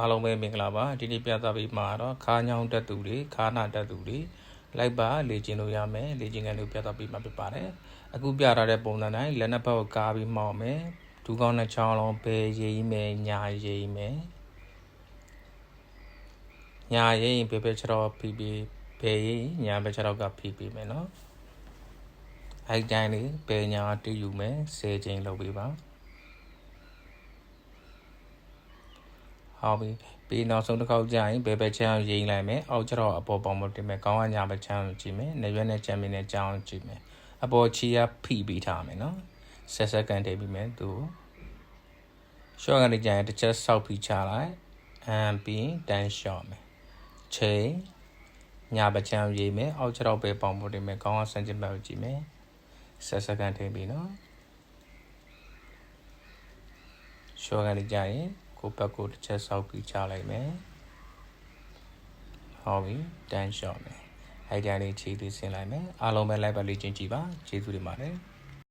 အားလုံးပဲမင်္ဂလာပါဒီနေ့ပြသပေးမှာတော့ခါးညောင်းတက်သူတွေခါးနာတက်သူတွေလိုက်ပါလေ့ကျင့်လို့ရမယ်လေ့ကျင့်ခန်းလေးပြသပေးမှာဖြစ်ပါတယ်အခုပြထားတဲ့ပုံစံတိုင်းလက်နှစ်ဖက်ကိုကားပြီးမောက်မယ်ဒူးကောင်းတဲ့ချောင်းလုံးဘယ်ရေးမယ်ညာရေးမယ်ညာရေးရင်ဘယ်ဘက်ခြေတော့ဖိပြီးဘယ်ရေးညာဘက်ခြေတော့ကဖိပြီးမယ်နော်အဲ့ဒီတိုင်းလေးဘယ်ညာတူယူမယ်10ချိန်လုပ်ပေးပါ ဟုတ်ပြီပြီးနောက်ဆုံးတစ်ခေါက်ကြာရင်ဘယ်ဘက်ချမ်းရိမ့်လိုက်မယ်အောက်ကျတော့အပေါ်ပေါ်မတင်မယ်ကောင်းကညာဘက်ချမ်းကိုကြည့်မယ်နေရွက်နဲ့ချမ်းမင်းနဲ့ကြောင်းကြည့်မယ်အပေါ်ချီရဖိပြီးထားမယ်နော်ဆက်စက္ကန့်တည်ပြီးမယ်သူရှော့ကနေကြာရင်တစ်ချက်ဆောက်ပြီးချလိုက်အမ်ပြီးတန်းရှော့မယ်ချိန်ညာဘက်ချမ်းရိမ့်မယ်အောက်ကျတော့ဘယ်ပေါင်ပေါ်တင်မယ်ကောင်းကစံချင်ဘက်ကိုကြည့်မယ်ဆက်စက္ကန့်တည်ပြီးနော်ရှော့ကနေကြာရင် ကိုဘက်ကိုတစ်ချက်ဆောက်ပြီးချလိုက်မယ်ဟုတ်ပြီတန်းလျှော့မယ်အဲ့ဒီလေးခြေသေးဆင်းလိုက်မယ်အားလုံးပဲလိုက်ပါလေ့ကျင့်ကြည့်ပါကျေးဇူးတင်ပါတယ်